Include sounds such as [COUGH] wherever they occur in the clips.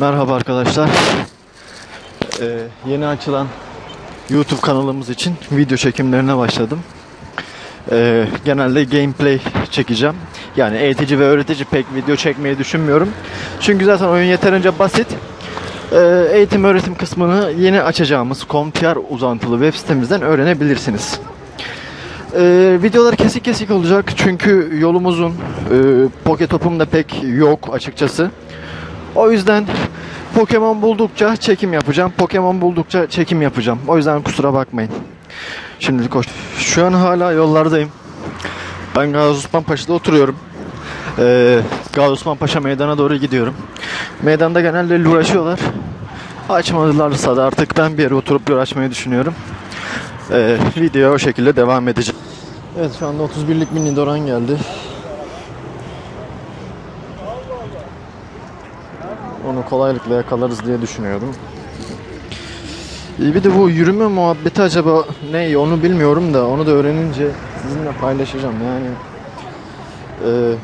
Merhaba arkadaşlar. Ee, yeni açılan YouTube kanalımız için video çekimlerine başladım. Ee, genelde gameplay çekeceğim. Yani eğitici ve öğretici pek video çekmeyi düşünmüyorum. Çünkü zaten oyun yeterince basit. Ee, eğitim öğretim kısmını yeni açacağımız Comptier uzantılı web sitemizden öğrenebilirsiniz. Ee, videolar kesik kesik olacak çünkü yolum uzun. Ee, Poketop'um da pek yok açıkçası. O yüzden Pokemon buldukça çekim yapacağım. Pokemon buldukça çekim yapacağım. O yüzden kusura bakmayın. Şimdilik hoş. Şu an hala yollardayım. Ben Gazi Osman Paşa'da oturuyorum. Ee, Gazi Osman Paşa meydana doğru gidiyorum. Meydanda genelde uğraşıyorlar. Açmadılarsa da artık ben bir yere oturup lure açmayı düşünüyorum. Ee, video o şekilde devam edeceğim. Evet şu anda 31'lik mini Doran geldi. Kolaylıkla yakalarız diye düşünüyorum. Bir de bu yürüme muhabbeti acaba ne onu bilmiyorum da onu da öğrenince sizinle paylaşacağım. Yani e,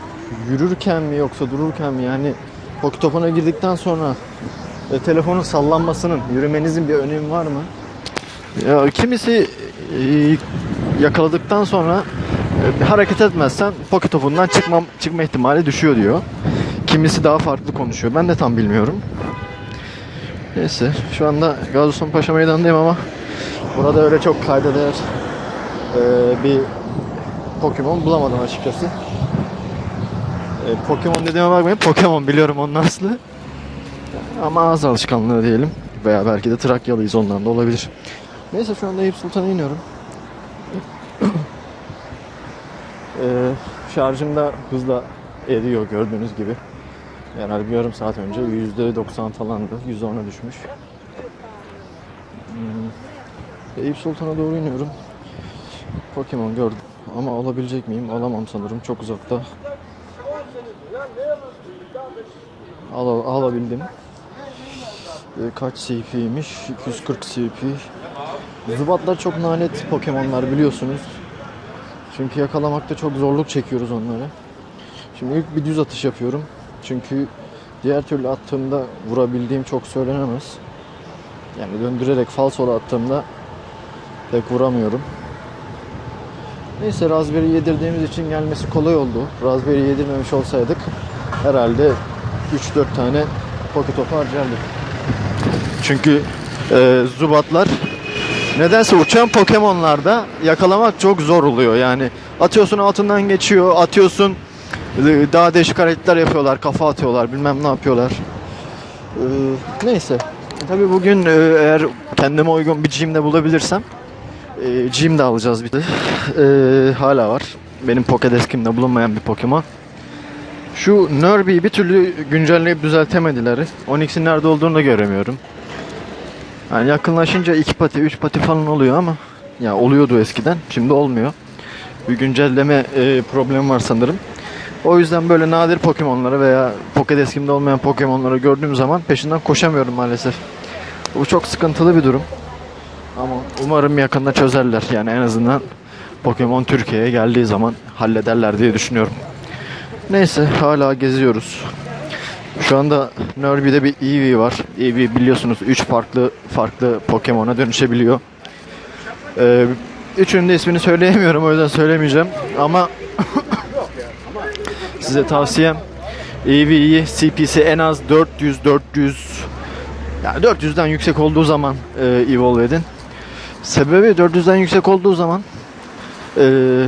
yürürken mi yoksa dururken mi yani Poketop'una girdikten sonra e, telefonun sallanmasının yürümenizin bir önemi var mı? Ya kimisi e, yakaladıktan sonra e, hareket etmezsen Poketop'undan çıkmam çıkma ihtimali düşüyor diyor. Kimisi daha farklı konuşuyor. Ben de tam bilmiyorum. Neyse şu anda Gazi Osman Paşa Meydanı'ndayım ama burada öyle çok kayda değer e, bir Pokemon bulamadım açıkçası. E, Pokemon dediğime bakmayın. Pokemon biliyorum onun aslı. Ama ağız alışkanlığı diyelim. Veya belki de Trakyalıyız ondan da olabilir. Neyse şu anda Eyüp Sultan'a iniyorum. Ee, şarjım da hızla eriyor gördüğünüz gibi. Yani bir yarım saat önce %90 falandı. %10'a düşmüş. Hmm, Eyüp Sultan'a doğru iniyorum. Pokemon gördüm. Ama alabilecek miyim? Alamam sanırım. Çok uzakta. Al, alabildim. Ee, kaç CP'ymiş? 240 CP. Zubatlar çok nalet Pokemon'lar biliyorsunuz. Çünkü yakalamakta çok zorluk çekiyoruz onları. Şimdi ilk bir düz atış yapıyorum. Çünkü diğer türlü attığımda vurabildiğim çok söylenemez. Yani döndürerek falsolu attığımda pek vuramıyorum. Neyse Raspberry yedirdiğimiz için gelmesi kolay oldu. Raspberry yedirmemiş olsaydık herhalde 3-4 tane Poketop harcardık. Çünkü e, Zubatlar nedense uçan Pokemon'larda yakalamak çok zor oluyor. Yani atıyorsun altından geçiyor, atıyorsun daha değişik hareketler yapıyorlar, kafa atıyorlar, bilmem ne yapıyorlar. E, neyse. Tabii bugün e, eğer kendime uygun bir gym de bulabilirsem e, gym de alacağız bir de. E, hala var. Benim Pokédesk'imde bulunmayan bir Pokemon. Şu Nerby'yi bir türlü güncelleyip düzeltemediler. Onyx'in nerede olduğunu da göremiyorum. Yani yakınlaşınca iki pati, üç pati falan oluyor ama ya oluyordu eskiden. Şimdi olmuyor. Bir güncelleme e, problemi var sanırım. O yüzden böyle nadir Pokemon'ları veya Pokédesk'imde olmayan Pokemon'ları gördüğüm zaman peşinden koşamıyorum maalesef. Bu çok sıkıntılı bir durum. Ama umarım yakında çözerler. Yani en azından Pokemon Türkiye'ye geldiği zaman hallederler diye düşünüyorum. Neyse hala geziyoruz. Şu anda Nerby'de bir Eevee var. Eevee biliyorsunuz 3 farklı farklı Pokemon'a dönüşebiliyor. Ee, üçünün de ismini söyleyemiyorum o yüzden söylemeyeceğim. Ama size tavsiyem Eevee'yi CP'si en az 400 400 yani 400'den yüksek olduğu zaman e, evolve edin. Sebebi 400'den yüksek olduğu zaman e,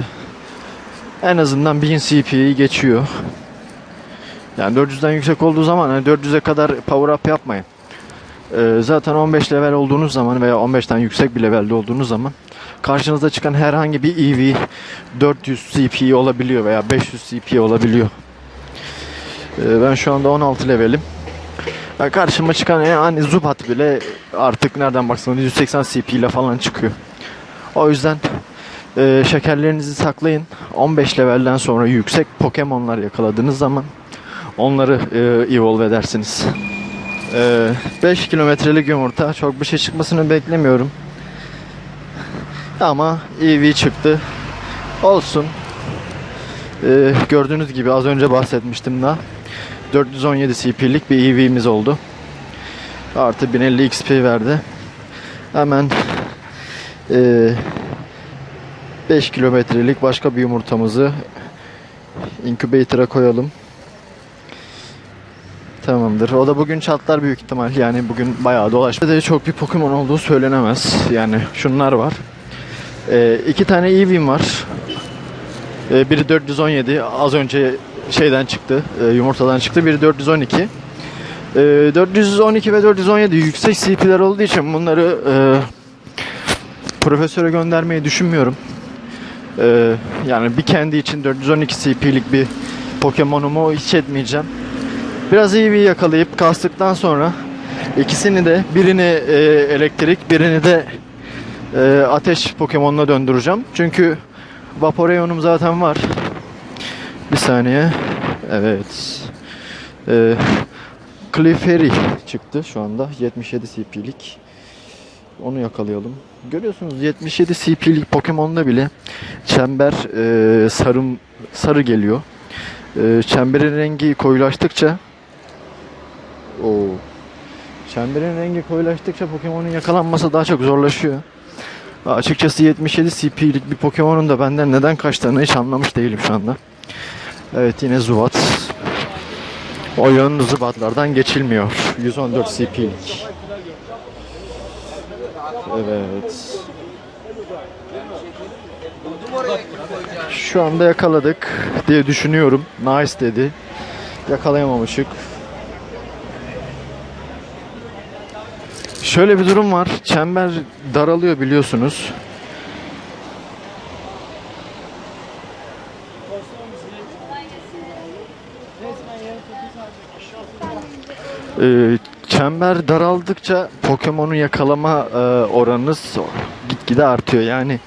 en azından 1000 CP'yi geçiyor. Yani 400'den yüksek olduğu zaman hani 400'e kadar power up yapmayın. Ee, zaten 15 level olduğunuz zaman veya 15'ten yüksek bir levelde olduğunuz zaman karşınıza çıkan herhangi bir EV 400 CP olabiliyor veya 500 CP olabiliyor. Ee, ben şu anda 16 levelim. Yani karşıma çıkan yani Zubat bile artık nereden baksanız 180 CP ile falan çıkıyor. O yüzden e, şekerlerinizi saklayın. 15 levelden sonra yüksek Pokemon'lar yakaladığınız zaman onları e, evolve edersiniz. E, 5 kilometrelik yumurta. Çok bir şey çıkmasını beklemiyorum. Ama EV çıktı. Olsun. E, gördüğünüz gibi az önce bahsetmiştim daha. 417 CP'lik bir EV'miz oldu. Artı 1050 XP verdi. Hemen eee 5 kilometrelik başka bir yumurtamızı incubator'a koyalım. Tamamdır. O da bugün çatlar büyük ihtimal. Yani bugün bayağı dolaştı. De çok bir Pokemon olduğu söylenemez. Yani şunlar var. Ee, iki tane Eevee var. Ee, biri 417. Az önce şeyden çıktı. e, yumurtadan çıktı. Biri 412. Ee, 412 ve 417 yüksek CP'ler olduğu için bunları e, profesöre göndermeyi düşünmüyorum. Ee, yani bir kendi için 412 CP'lik bir Pokemon'umu hiç etmeyeceğim. Biraz iyi bir yakalayıp kastıktan sonra ikisini de birini e, elektrik birini de e, ateş Pokemon'una döndüreceğim. Çünkü Vaporeon'um zaten var. Bir saniye. Evet. E, Clefairy çıktı şu anda. 77 CP'lik. Onu yakalayalım. Görüyorsunuz 77 CP'lik Pokemon'da bile çember e, sarım sarı geliyor. E, çemberin rengi koyulaştıkça o çemberin rengi koyulaştıkça Pokemon'un yakalanması daha çok zorlaşıyor. Açıkçası 77 CP'lik bir Pokemon'un da benden neden kaçtığını hiç anlamış değilim şu anda. Evet yine Zubat. Oyun Zubatlardan geçilmiyor. 114 CP'lik. Evet. Şu anda yakaladık diye düşünüyorum. Nice dedi. Yakalayamamışık. Şöyle bir durum var. Çember daralıyor biliyorsunuz. Ee, çember daraldıkça Pokemon'u yakalama e, oranınız gitgide artıyor. Yani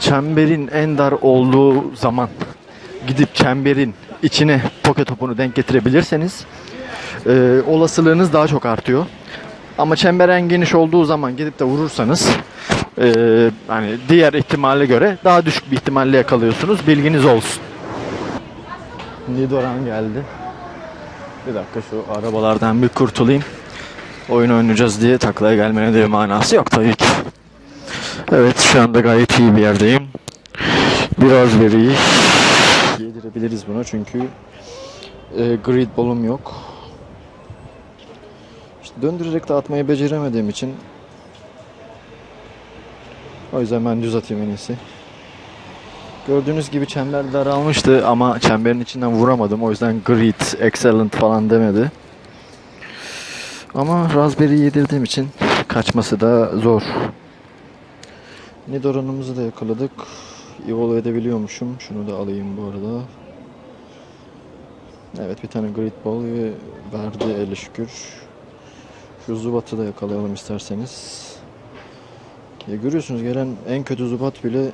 çemberin en dar olduğu zaman gidip çemberin içine poke topunu denk getirebilirseniz e, olasılığınız daha çok artıyor. Ama çember en geniş olduğu zaman gidip de vurursanız e, hani diğer ihtimale göre daha düşük bir ihtimalle yakalıyorsunuz. Bilginiz olsun. Nidoran geldi. Bir dakika şu arabalardan bir kurtulayım. Oyun oynayacağız diye taklaya gelmenin de bir manası yok tabii ki. Evet şu anda gayet iyi bir yerdeyim. Biraz veriyi yedirebiliriz buna çünkü e, grid ball'um yok. Döndürerek de atmayı beceremediğim için o yüzden ben düz atayım en iyisi. Gördüğünüz gibi çember daralmıştı ama çemberin içinden vuramadım. O yüzden great, excellent falan demedi. Ama Raspberry yedirdiğim için kaçması da zor. Nidoran'ımızı da yakaladık. Evolve edebiliyormuşum. Şunu da alayım bu arada. Evet bir tane Great Ball ve verdi ele şükür. Şu Zubat'ı da yakalayalım isterseniz. Ya görüyorsunuz gelen en kötü Zubat bile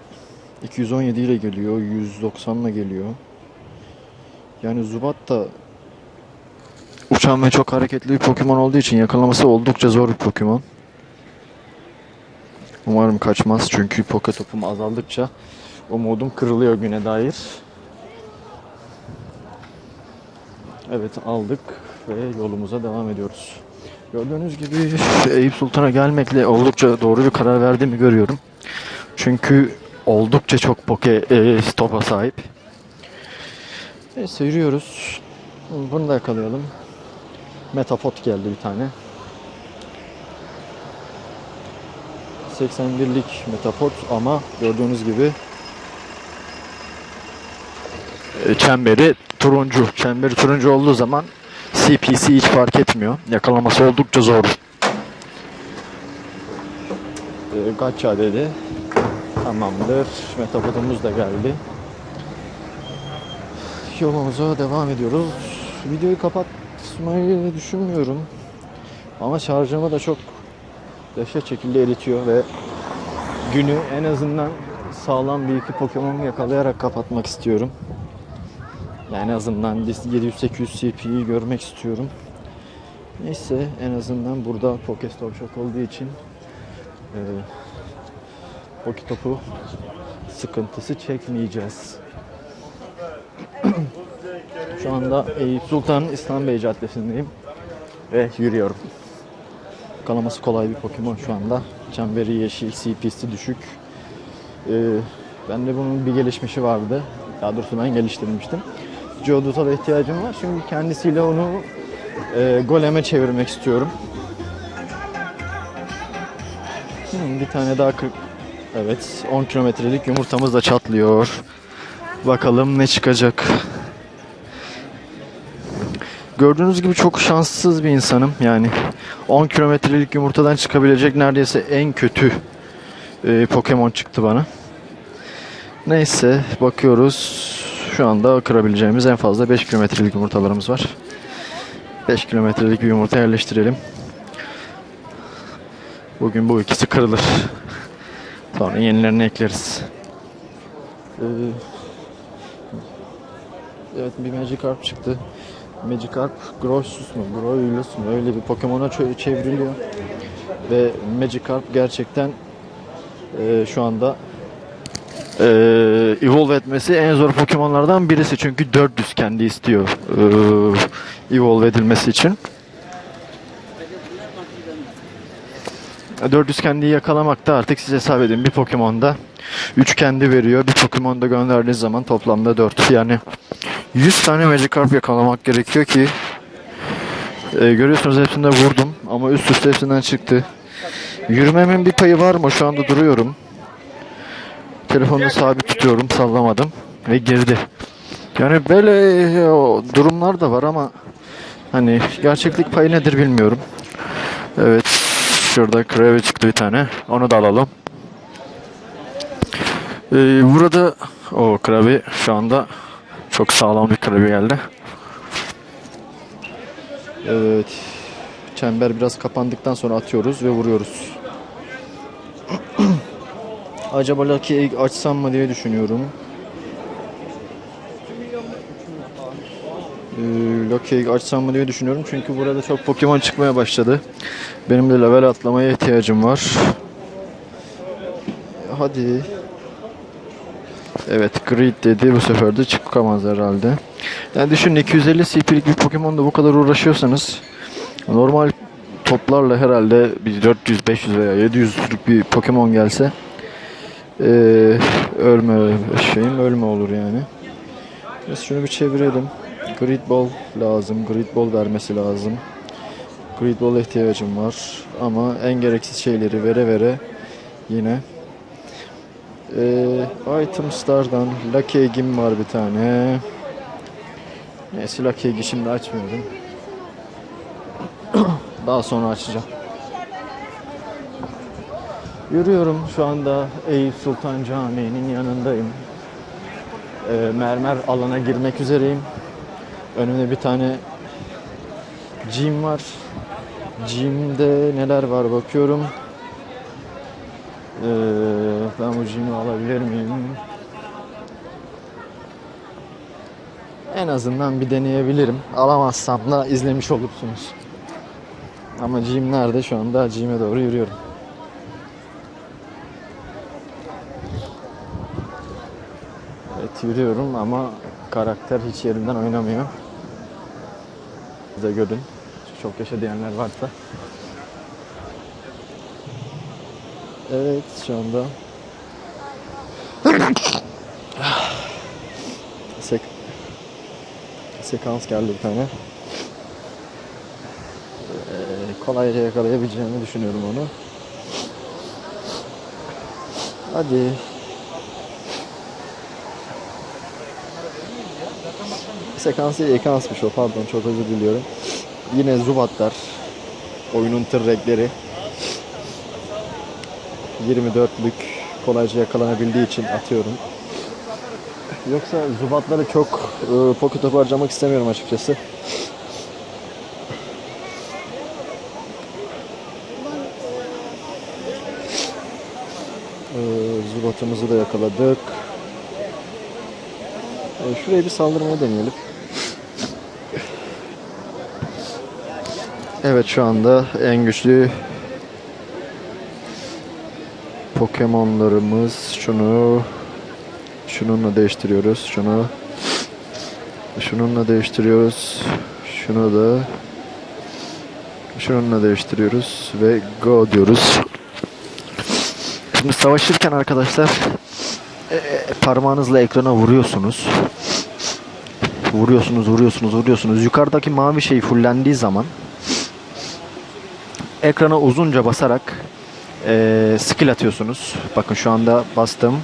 217 ile geliyor, 190 ile geliyor. Yani Zubat da uçan ve çok hareketli bir Pokemon olduğu için yakalaması oldukça zor bir Pokemon. Umarım kaçmaz çünkü Poke topum azaldıkça umudum kırılıyor güne dair. Evet aldık ve yolumuza devam ediyoruz. Gördüğünüz gibi Eyüp Sultan'a gelmekle oldukça doğru bir karar verdiğimi görüyorum. Çünkü oldukça çok poke e, topa sahip. Neyse yürüyoruz. Bunu da yakalayalım. Metapod geldi bir tane. 81'lik Metapod ama gördüğünüz gibi e, çemberi turuncu. Çemberi turuncu olduğu zaman CPC hiç fark etmiyor. Yakalaması oldukça zor. E, Gacha dedi. Tamamdır. Metapodumuz da geldi. Yolumuza devam ediyoruz. Videoyu kapatmayı düşünmüyorum. Ama şarjımı da çok dehşet şekilde eritiyor ve günü en azından sağlam bir iki Pokemon yakalayarak kapatmak istiyorum. Yani en azından 700-800 CP'yi görmek istiyorum. Neyse en azından burada Pokestop Shop olduğu için e, Poketop'u sıkıntısı çekmeyeceğiz. [CLEARS THROAT] Şu anda Eyüp Sultan İslam Bey Caddesi'ndeyim ve yürüyorum. yakalaması kolay bir Pokemon şu anda. Çemberi yeşil, CP'si düşük. Ee, ben de bunun bir gelişmişi vardı. Daha doğrusu ben geliştirmiştim. Geodutal'a ihtiyacım var. Şimdi kendisiyle onu e, goleme çevirmek istiyorum. Hmm, bir tane daha 40 Evet 10 kilometrelik yumurtamız da çatlıyor. Bakalım ne çıkacak. Gördüğünüz gibi çok şanssız bir insanım. Yani 10 kilometrelik yumurtadan çıkabilecek neredeyse en kötü e, Pokemon çıktı bana. Neyse bakıyoruz. Şu anda kırabileceğimiz en fazla 5 kilometrelik yumurtalarımız var. 5 kilometrelik bir yumurta yerleştirelim. Bugün bu ikisi kırılır. Sonra yenilerini ekleriz. Ee, evet bir Magikarp çıktı. Magikarp Grossus mu? Groylus mu? Öyle bir Pokemon'a çevriliyor. Ve Magikarp gerçekten e, şu anda e, evolve etmesi en zor Pokemon'lardan birisi. Çünkü 400 kendi istiyor e, evolve edilmesi için. 400 kendiyi yakalamakta artık siz hesap edin bir Pokemon'da 3 kendi veriyor. Bir Pokemon'da gönderdiği zaman toplamda 4. Yani 100 tane Magikarp yakalamak gerekiyor ki e, görüyorsunuz hepsinde vurdum ama üst üste hepsinden çıktı. Yürümemin bir payı var mı? Şu anda duruyorum. Telefonu sabit tutuyorum, sallamadım ve girdi. Yani böyle e, o, durumlar da var ama hani gerçeklik payı nedir bilmiyorum. Evet, şurada kreve çıktı bir tane. Onu da alalım. Ee, burada o krabi şu anda çok sağlam bir krabi geldi. Evet. Çember biraz kapandıktan sonra atıyoruz ve vuruyoruz. Acaba Lucky Egg açsam mı diye düşünüyorum. Ee, Lucky Egg açsam mı diye düşünüyorum. Çünkü burada çok Pokemon çıkmaya başladı. Benim de level atlamaya ihtiyacım var. Hadi. Evet Greed dedi bu sefer de çıkamaz herhalde. Yani düşünün 250 CP'lik bir Pokemon'da bu kadar uğraşıyorsanız normal toplarla herhalde bir 400, 500 veya 700'lük bir Pokemon gelse eee, ölme şeyim ölme olur yani. Biz şunu bir çevirelim. Greed Ball lazım. Greed Ball vermesi lazım. Greed Ball'a ihtiyacım var. Ama en gereksiz şeyleri vere vere yine ee, items'lardan Lucky Egg'im var bir tane. Neyse Lucky Egg'i şimdi açmıyorum. Daha sonra açacağım. Yürüyorum şu anda Eyüp Sultan Camii'nin yanındayım. Ee, mermer alana girmek üzereyim. Önümde bir tane gym var. Gym'de neler var bakıyorum. Ee, ben bu gym'i alabilir miyim? En azından bir deneyebilirim. Alamazsam da izlemiş olursunuz. Ama gym nerede? Şu anda gym'e doğru yürüyorum. Evet yürüyorum ama karakter hiç yerinden oynamıyor. Siz de görün. Çok yaşa diyenler varsa. Evet şu anda Sek sekans geldi bir tane. Ee, kolayca yakalayabileceğimi düşünüyorum onu. Hadi. Sekans değil, ekansmış o pardon çok özür diliyorum. Yine Zubatlar. Oyunun tır renkleri. 24'lük kolayca yakalanabildiği için atıyorum. Yoksa Zubatları çok e, pocket top harcamak istemiyorum açıkçası. E, Zubat'ımızı da yakaladık. E, şuraya bir saldırmayı deneyelim. Evet şu anda en güçlü Pokemon'larımız şunu şununla değiştiriyoruz. Şunu şununla değiştiriyoruz. Şunu da Şununla değiştiriyoruz ve go diyoruz. Şimdi savaşırken arkadaşlar e, parmağınızla ekrana vuruyorsunuz. Vuruyorsunuz, vuruyorsunuz, vuruyorsunuz. Yukarıdaki mavi şey fullendiği zaman ekrana uzunca basarak e, skill atıyorsunuz. Bakın şu anda bastım.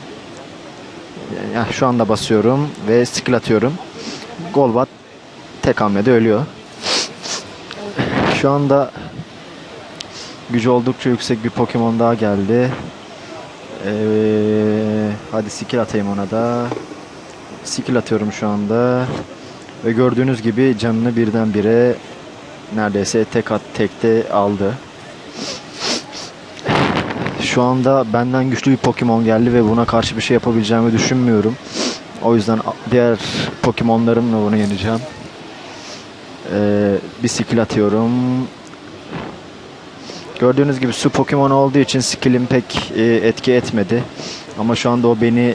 Ya, şu anda basıyorum ve skill atıyorum. Golbat tek hamlede ölüyor. Şu anda gücü oldukça yüksek bir Pokemon daha geldi. Ee, hadi skill atayım ona da. Skill atıyorum şu anda. Ve gördüğünüz gibi canını birdenbire neredeyse tek at tekte aldı. Şu anda benden güçlü bir Pokemon geldi ve buna karşı bir şey yapabileceğimi düşünmüyorum. O yüzden diğer Pokemon'larımla bunu yeneceğim. Ee, bir skill atıyorum. Gördüğünüz gibi su Pokemon olduğu için skillim pek e, etki etmedi. Ama şu anda o beni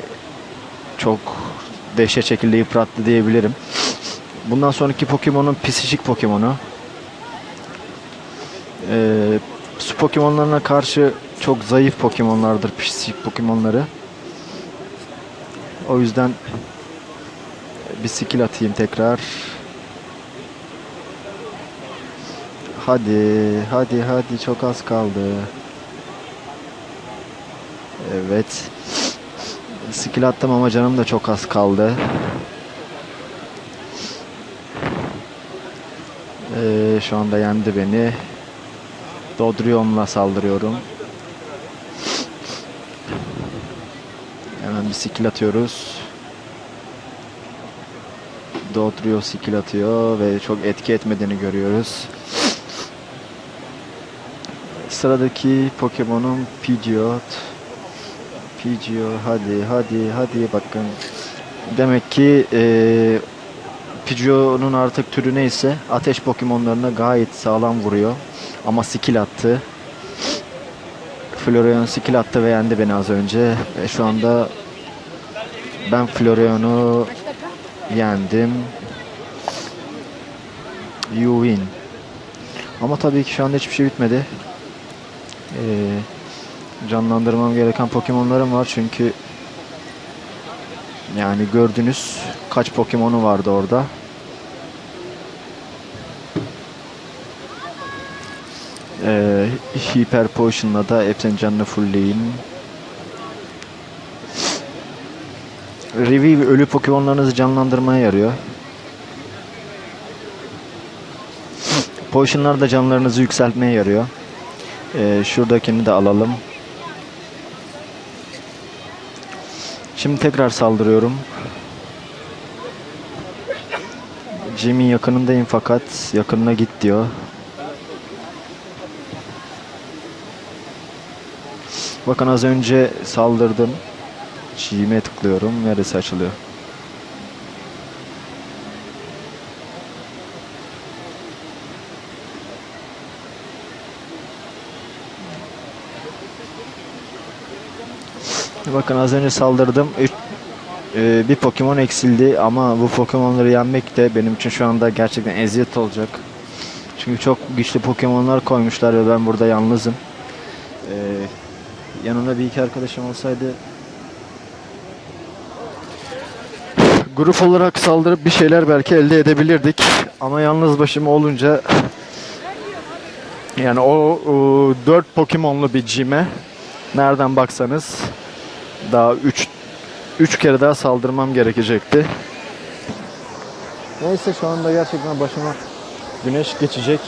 çok dehşet şekilde yıprattı diyebilirim. Bundan sonraki Pokemon'un psişik Pokemon'u. Ee, su Pokemon'larına karşı çok zayıf Pokemon'lardır psişik Pokemon'ları. O yüzden bir skill atayım tekrar. Hadi, hadi, hadi çok az kaldı. Evet. Skill attım ama canım da çok az kaldı. Ee, şu anda yendi beni. Dodrion'la saldırıyorum. Hemen bir skill atıyoruz. Dodrio skill atıyor ve çok etki etmediğini görüyoruz. Sıradaki Pokemon'um Pidgeot. Pidgeot hadi hadi hadi bakın. Demek ki eee Pidgeot'un artık türü neyse ateş Pokemon'larına gayet sağlam vuruyor. Ama skill attı. Flareon skill attı ve yendi beni az önce. Ve şu anda ben Flareon'u yendim. You win. Ama tabii ki şu anda hiçbir şey bitmedi. Ee, canlandırmam gereken Pokemon'larım var çünkü yani gördünüz kaç Pokemon'u vardı orada. Ee, Hyper Potion'la da hepsinin canını fullleyin. Revive ölü Pokemon'larınızı canlandırmaya yarıyor. Potion'lar da canlarınızı yükseltmeye yarıyor. Ee, şuradakini de alalım. Şimdi tekrar saldırıyorum. Jimmy yakınındayım fakat yakınına git diyor. Bakın az önce saldırdım. Jim'e tıklıyorum. Neresi açılıyor? Bakın az önce saldırdım. Üç, e, bir Pokemon eksildi ama bu Pokemon'ları yenmek de benim için şu anda gerçekten eziyet olacak. Çünkü çok güçlü Pokemon'lar koymuşlar ve ben burada yalnızım. E, yanımda bir iki arkadaşım olsaydı grup olarak saldırıp bir şeyler belki elde edebilirdik. Ama yalnız başıma olunca yani o, o 4 Pokemon'lu bir cime nereden baksanız daha 3 3 kere daha saldırmam gerekecekti. Neyse şu anda gerçekten başıma güneş geçecek.